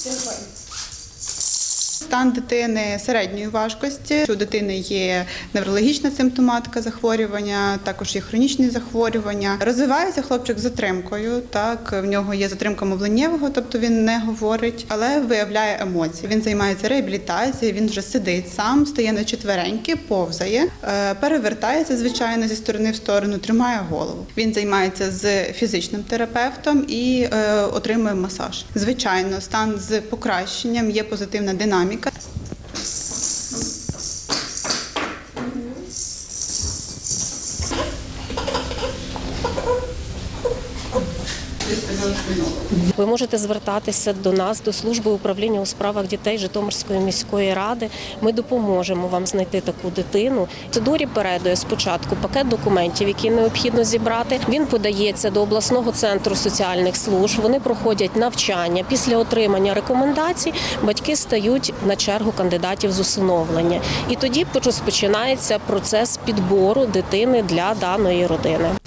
真会。Стан дитини середньої важкості. У дитини є неврологічна симптоматика захворювання, також є хронічні захворювання. Розвивається хлопчик з затримкою. Так в нього є затримка мовленнєвого, тобто він не говорить, але виявляє емоції. Він займається реабілітацією. Він вже сидить сам, стає на четвереньки, повзає, е, перевертається звичайно зі сторони в сторону, тримає голову. Він займається з фізичним терапевтом і е, отримує масаж. Звичайно, стан з покращенням є позитивна динаміка динаміка. Ви можете звертатися до нас, до служби управління у справах дітей Житомирської міської ради. Ми допоможемо вам знайти таку дитину. Процедурі передує спочатку пакет документів, які необхідно зібрати. Він подається до обласного центру соціальних служб. Вони проходять навчання. Після отримання рекомендацій батьки стають на чергу кандидатів з усиновлення. І тоді розпочинається процес підбору дитини для даної родини.